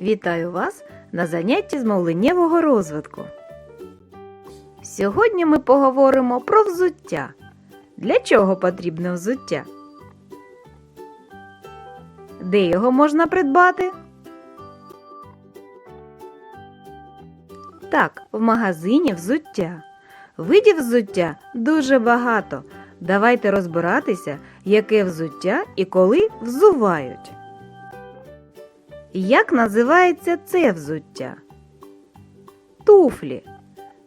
Вітаю вас на занятті з мовленнєвого розвитку. Сьогодні ми поговоримо про взуття. Для чого потрібне взуття? Де його можна придбати? Так, в магазині взуття. Видів взуття дуже багато. Давайте розбиратися, яке взуття і коли взувають. Як називається це взуття? Туфлі.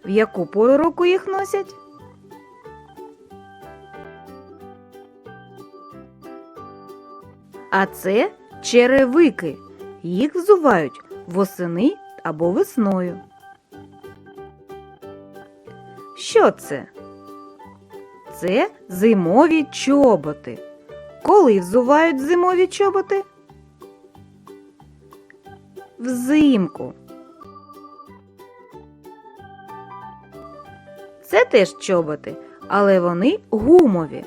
В яку пору року їх носять? А це черевики. Їх взувають восени або весною. Що це? Це зимові чоботи. Коли взувають зимові чоботи? Взимку. Це теж чоботи, але вони гумові.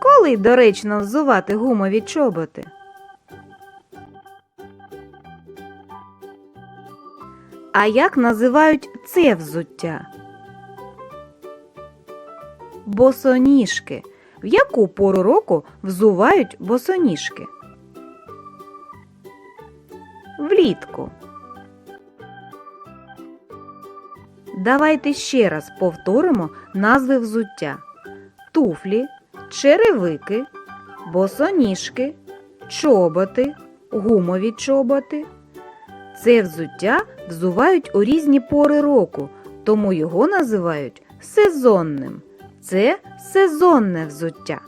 Коли доречно взувати гумові чоботи? А як називають це взуття? Босоніжки. В яку пору року взувають босоніжки? Влітку. Давайте ще раз повторимо назви взуття: туфлі, черевики, босоніжки, чоботи, гумові чоботи. Це взуття взувають у різні пори року, тому його називають сезонним. Це сезонне взуття.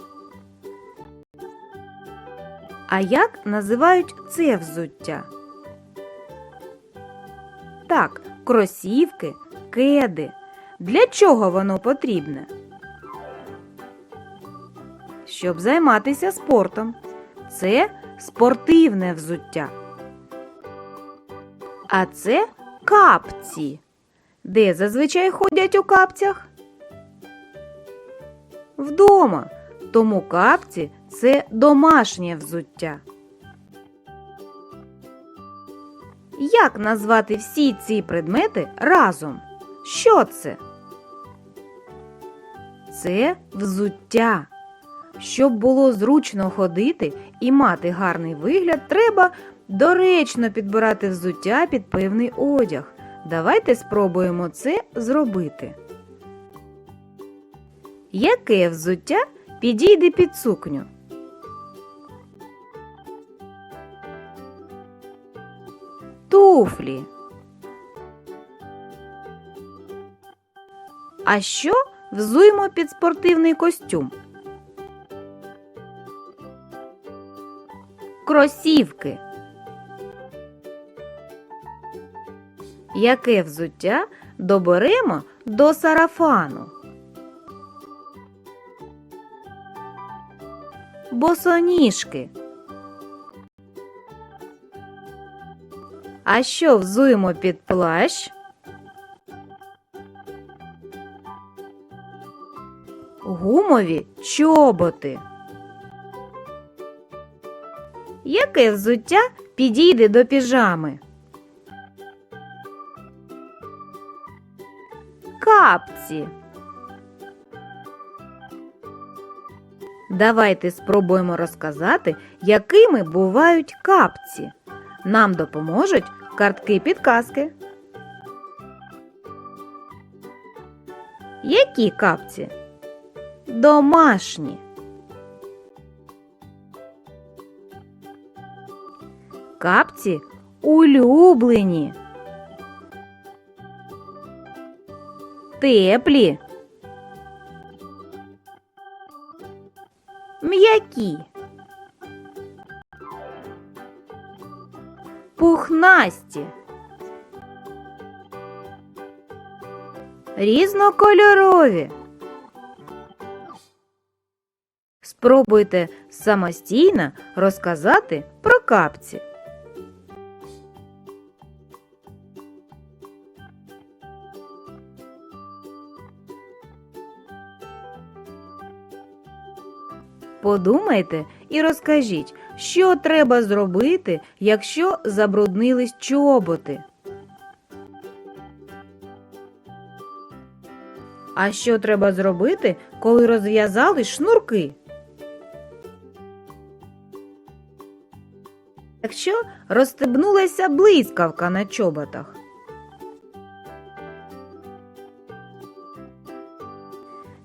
А як називають це взуття? Так, кросівки, кеди. Для чого воно потрібне? Щоб займатися спортом. Це спортивне взуття. А це капці. Де зазвичай ходять у капцях? Вдома. Тому капці це домашнє взуття. Як назвати всі ці предмети разом? Що це? Це взуття. Щоб було зручно ходити і мати гарний вигляд, треба доречно підбирати взуття під певний одяг. Давайте спробуємо це зробити. Яке взуття підійде під сукню? Туфлі. А що взуємо під спортивний костюм? Кросівки. Яке взуття доберемо до сарафану? Босоніжки. А що взуємо під плащ? Гумові чоботи. Яке взуття підійде до піжами? Капці. Давайте спробуємо розказати, якими бувають капці. Нам допоможуть картки підказки. Які капці? Домашні. Капці улюблені. Теплі. М'які. Пухнасті. Різнокольорові. Спробуйте самостійно розказати про капці. Подумайте і розкажіть, що треба зробити, якщо забруднились чоботи? А що треба зробити, коли розв'язали шнурки? Якщо розстебнулася блискавка на чоботах?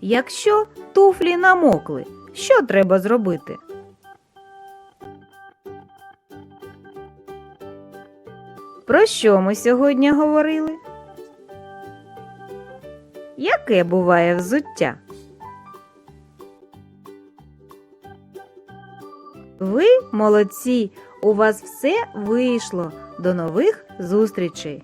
Якщо туфлі намокли, що треба зробити? Про що ми сьогодні говорили? Яке буває взуття? Ви молодці! У вас все вийшло. До нових зустрічей!